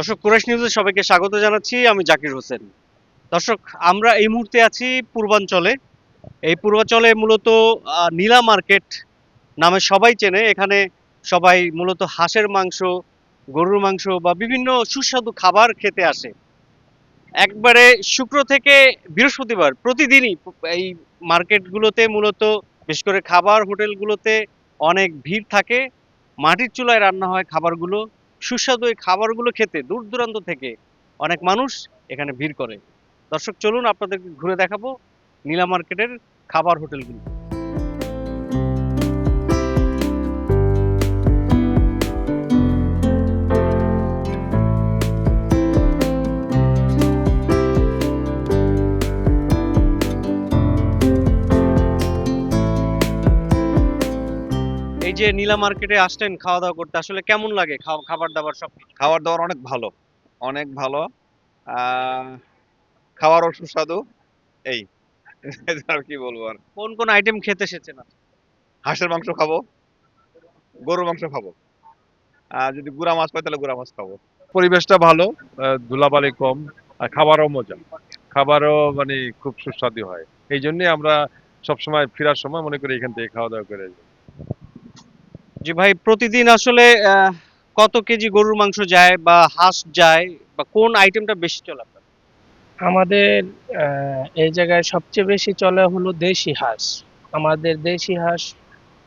দর্শক, কুরাইশ নিউজে সবাইকে স্বাগত জানাচ্ছি, আমি জাকির হোসেন। দর্শক, আমরা এই মুহূর্তে আছি পূর্বাঞ্চলে। এই পূর্বাঞ্চলে মূলত নীলা মার্কেট নামে সবাই চেনে। এখানে সবাই মূলত হাঁসের মাংস, গরুর মাংস বা বিভিন্ন সুস্বাদু খাবার খেতে আসে। একবারে শুক্র থেকে বৃহস্পতিবার প্রতিদিনই এই মার্কেটগুলোতে মূলত, বিশেষ করে খাবার হোটেলগুলোতে অনেক ভিড় থাকে। মাটির চুলায় রান্না হয় খাবারগুলো। সুস্বাদু এই খাবারগুলো খেতে দূর দূরান্ত থেকে অনেক মানুষ এখানে ভিড় করে। দর্শক, চলুন আপনাদেরকে ঘুরে দেখাবো নীলা মার্কেটের খাবার হোটেলগুলো। যে নীলা মার্কেটে আসলেন খাওয়া দাওয়া করতে আসলে কেমন লাগে খাবার দাবার সব? খাবার দাবার অনেক ভালো অনেক ভালো। খাবারও সুস্বাদু এই আর কি বলব আর। কোন কোন আইটেম খেতে এসেছেন? হাঁসের মাংস খাব গরুর মাংস খাব। আর যদি গুড়া মাছ পাই তাহলে গুড়া মাছ খাব। পরিবেশটা ভালো ধুলাবালি কম আর খাবারও মজা। খাবারও মানে খুব সুস্বাদু হয়। এই জন্যই আমরা সবসময় ফেরার সময় মনে করি এখান থেকে খাওয়া দাওয়া করে যাই। জি ভাই, প্রতিদিন আসলে কত কেজি গরুর মাংস যায় বা হাঁস যায় বা কোন আইটেমটা বেশি চলে আমাদের এই জায়গায় সবচেয়ে বেশি চলে হলো দেশি হাঁস। আমাদের দেশি হাঁস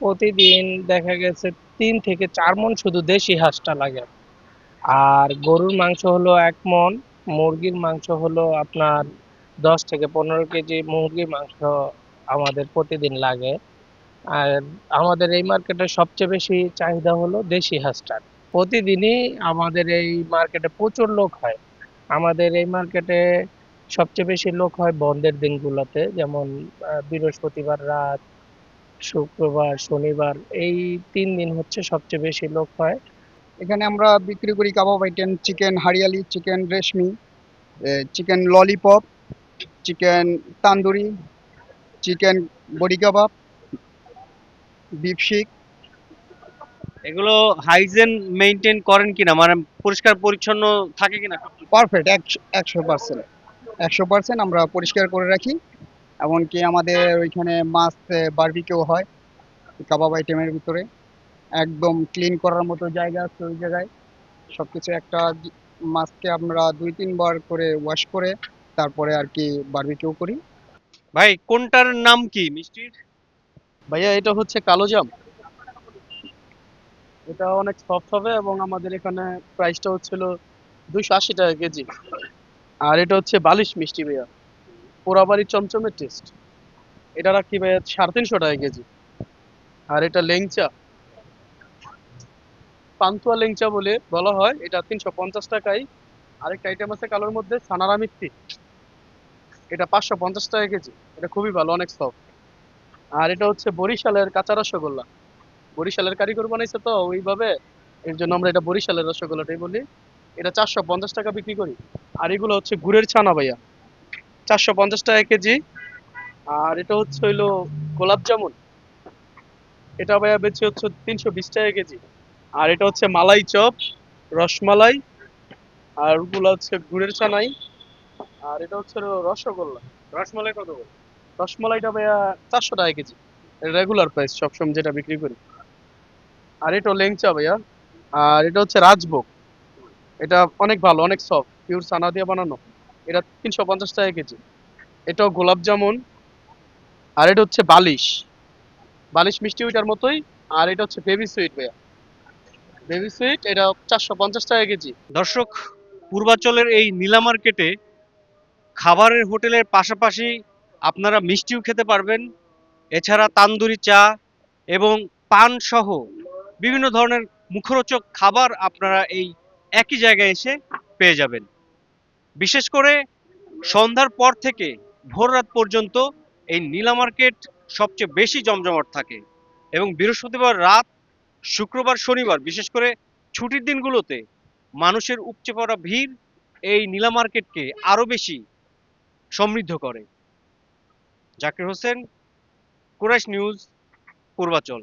প্রতিদিন দেখা গেছে তিন থেকে চার মণ শুধু দেশি হাঁসটা লাগে। আর গরুর মাংস হলো এক মণ মুরগির মাংস হলো আপনার দশ থেকে পনেরো কেজি মুরগির মাংস আমাদের প্রতিদিন লাগে। আর আমাদের এই মার্কেটে সবচেয়ে বেশি চাহিদা হলো দেশি হাঁসটার। প্রতিদিনই আমাদের এই মার্কেটে প্রচুর লোক হয়। আমাদের এই মার্কেটে সবচেয়ে বেশি লোক হয় বন্ধের দিনগুলোতে, যেমন বৃহস্পতিবার রাত, শুক্রবার, শনিবার, এই তিন দিন হচ্ছে সবচেয়ে বেশি লোক হয়। এখানে আমরা বিক্রি করি কাবাব item, chicken hariyali, chicken reshmi chicken lollipop, chicken tandoori, chicken বড়ি কাবাব বিফ এগুলো হাইজেন মেনটেন করেন কিনা? মানে পরিষ্কার পরিচ্ছন্ন থাকে কিনা? পারফেক্ট একশো পার্সেন্ট একশো পার্সেন্ট আমরা পরিষ্কার করে রাখি। এমনকি আমাদের ওইখানে মাছ বারবিকেও হয় কাবাব আইটেমের ভিতরে। একদম ক্লিন করার মতো জায়গা আছে ওই জায়গায়। সব কিছু একটা মাছকে আমরা দুই তিনবার করে ওয়াশ করে তারপরে আর কি বারবিকিউ করি। ভাই কোনটার নাম কি মিষ্টির? ভাইয়া, এটা হচ্ছে কালো জাম। এটা অনেক সফট হবে এবং আমাদের এখানে প্রাইসটা হচ্ছিল দুইশো আশি টাকা কেজি। আর এটা হচ্ছে বালিশ মিষ্টি ভাইয়া। পোড়াবাড়ি চমচমের টেস্ট এটা রাখি ভাইয়া সাড়ে তিনশো টাকা কেজি। আর এটা লেংচা। পান্তুয়া লেংচা বলে বলা হয়, এটা তিনশো পঞ্চাশ টাকায় আরেকটা আইটেম আছে কালোর মধ্যে সানারা মিষ্টি। এটা পাঁচশো পঞ্চাশ টাকা কেজি। এটা খুবই ভালো, অনেক সফট আর এটা হচ্ছে বরিশালের কাঁচা রসগোল্লা। বরিশালের কারিগর বানাইছে তো ওইভাবে। এর জন্য আমরা এটা বরিশালের রসগোল্লাটাই বলি। এটা চারশো পঞ্চাশ টাকা বিক্রি করি। আর এগুলো হচ্ছে গুড়ের ছানা ভাইয়া। চারশো পঞ্চাশ টাকা কেজি। আর এটা হচ্ছে হইল গোলাপ জামুন। এটা ভাইয়া বেচে হচ্ছে তিনশো বিশ টাকা কেজি। আর এটা হচ্ছে মালাই চপ, রসমালাই, আর ওগুলো হচ্ছে গুড়ের ছানাই। আর এটা হচ্ছে রসগোল্লা। রসমালাই কত করে? রসমালাইটা ভাইয়া চারশো টাকা কেজি। রেগুলার প্রাইস সবসময় যেটা বিক্রি করি। আর এটা লেংচা ভাইয়া। আর এটা হচ্ছে রাজভোগ। এটা অনেক ভালো, অনেক সফট পিওর সানা দিয়ে বানানো। এটা তিনশো পঞ্চাশ টাকা কেজি। এটাও গোলাপ জামুন। আর এটা হচ্ছে বালিশ। বালিশ মিষ্টি ওইটার মতোই। আর এটা হচ্ছে বেবি সুইট ভাইয়া। বেবি সুইট এটা চারশো পঞ্চাশ টাকা কেজি। দর্শক, পূর্বাচলের এই নীলা মার্কেটে খাবারের হোটেলের পাশাপাশি আপনারা মিষ্টিও খেতে পারবেন। এছাড়া তান্দুরি চা এবং পান সহ বিভিন্ন ধরনের মুখরোচক খাবার আপনারা এই একই জায়গায় এসে পেয়ে যাবেন। বিশেষ করে সন্ধ্যার পর থেকে ভোর রাত পর্যন্ত এই নীলা মার্কেট সবচেয়ে বেশি জমজমাট থাকে এবং বৃহস্পতিবার রাত, শুক্রবার, শনিবার, বিশেষ করে ছুটির দিনগুলোতে মানুষের উপচে পড়া ভিড় এই নীলা মার্কেটকে আরও বেশি সমৃদ্ধ করে। জাকির হোসেন কুরাইশ নিউজ পূর্বাচল।